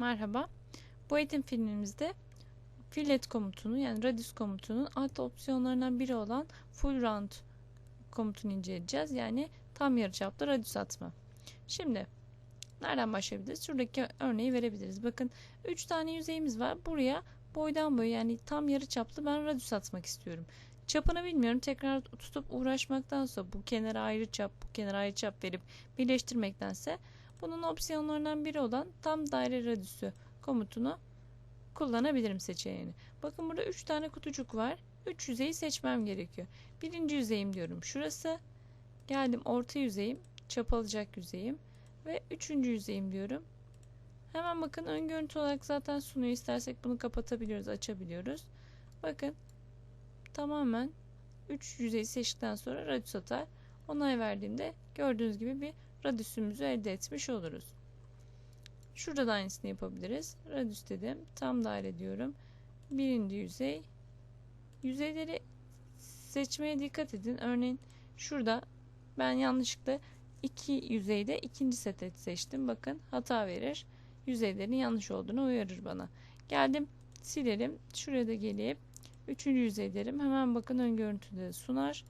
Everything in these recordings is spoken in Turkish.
Merhaba. Bu eğitim filmimizde fillet komutunu yani radius komutunun alt opsiyonlarından biri olan full round komutunu inceleyeceğiz. Yani tam yarıçaplı radius atma. Şimdi nereden başlayabiliriz? Şuradaki örneği verebiliriz. Bakın 3 tane yüzeyimiz var. Buraya boydan boya yani tam yarıçaplı ben radius atmak istiyorum. Çapını bilmiyorum. Tekrar tutup uğraşmaktansa bu kenara ayrı çap, bu kenara ayrı çap verip birleştirmektense bunun opsiyonlarından biri olan tam daire radüsü komutunu kullanabilirim seçeneğini. Bakın burada 3 tane kutucuk var. 3 yüzeyi seçmem gerekiyor. Birinci yüzeyim diyorum şurası. Geldim orta yüzeyim, çap alacak yüzeyim ve üçüncü yüzeyim diyorum. Hemen bakın ön görüntü olarak zaten sunuyor. İstersek bunu kapatabiliyoruz, açabiliyoruz. Bakın tamamen 3 yüzeyi seçtikten sonra radius atar. Onay verdiğimde gördüğünüz gibi bir radiusümüzü elde etmiş oluruz. Şurada da aynısını yapabiliriz. Radius dedim. Tam daire diyorum. Birinci yüzey. Yüzeyleri seçmeye dikkat edin. Örneğin şurada ben yanlışlıkla iki yüzeyde ikinci seti seçtim. Bakın hata verir. Yüzeylerin yanlış olduğunu uyarır bana. Geldim silelim. Şuraya da gelip üçüncü yüzey derim. Hemen bakın ön görüntüde sunar.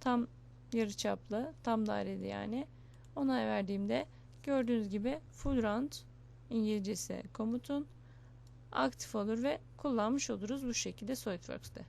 Tam yarıçaplı, tam daireli yani. Onay verdiğimde gördüğünüz gibi full round İngilizcesi komutun aktif olur ve kullanmış oluruz bu şekilde SolidWorks'te.